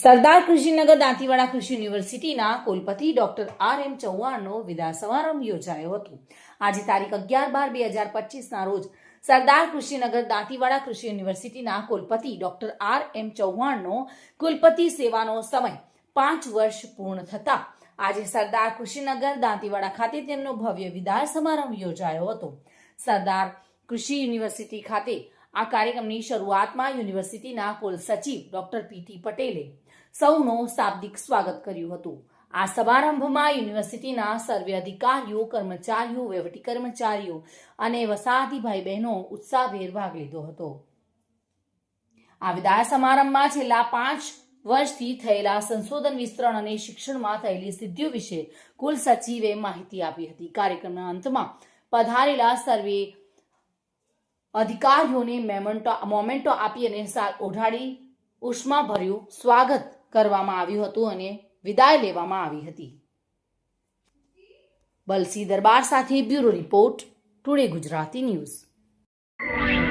સરદાર કૃષિનગર દાંતીવાડા કૃષિ યુનિવર્સિટીના કુલપતિ ડોક્ટર આર એમ ચૌહાણનો વિદા સમારંભ યોજાયો હતો. આજે તારીખ અગિયાર બાર બે હજાર પચીસના રોજ સરદાર કૃષિનગર દાંતીવાડા કૃષિ યુનિવર્સિટીના કુલપતિ ડોક્ટર આર એમ ચૌહાણનો કુલપતિ સેવાનો સમય પાંચ વર્ષ પૂર્ણ થતા આજે સરદાર કૃષિનગર દાંતીવાડા ખાતે તેમનો ભવ્ય વિદાય સમારંભ યોજાયો હતો. સરદાર કૃષિ યુનિવર્સિટી ખાતે આ કાર્યક્રમની શરૂઆતમાં યુનિવર્સિટીના કુલ સચિવ ડોક્ટર પીટી પટેલે સૌનો શાબ્દિક સ્વાગત કર્યું હતું. આ સમારંભમાં યુનિવર્સિટીના સર્વે અધિકારીઓ, કર્મચારીઓ, વહીવટી કર્મચારીઓ અને વસાહતી ભાઈ બહેનો ઉત્સાહભેર ભાગ લીધો હતો. આ વિદાય સમારંભમાં છેલ્લા પાંચ વર્ષથી થયેલા સંશોધન વિસ્તરણ અને શિક્ષણમાં થયેલી સિદ્ધિઓ વિશે કુલ સચિવે માહિતી આપી હતી. કાર્યક્રમના અંતમાં પધારેલા સર્વે અધિકારીઓને મેમન્ટો મોમેન્ટો આપી અને સાલ ઓઢાડી ઉષ્માભર્યું સ્વાગત કરવામાં આવ્યું હતું અને વિદાય લેવામાં આવી હતી. બલસી દરબાર સાથે bureau report, today Gujarati news.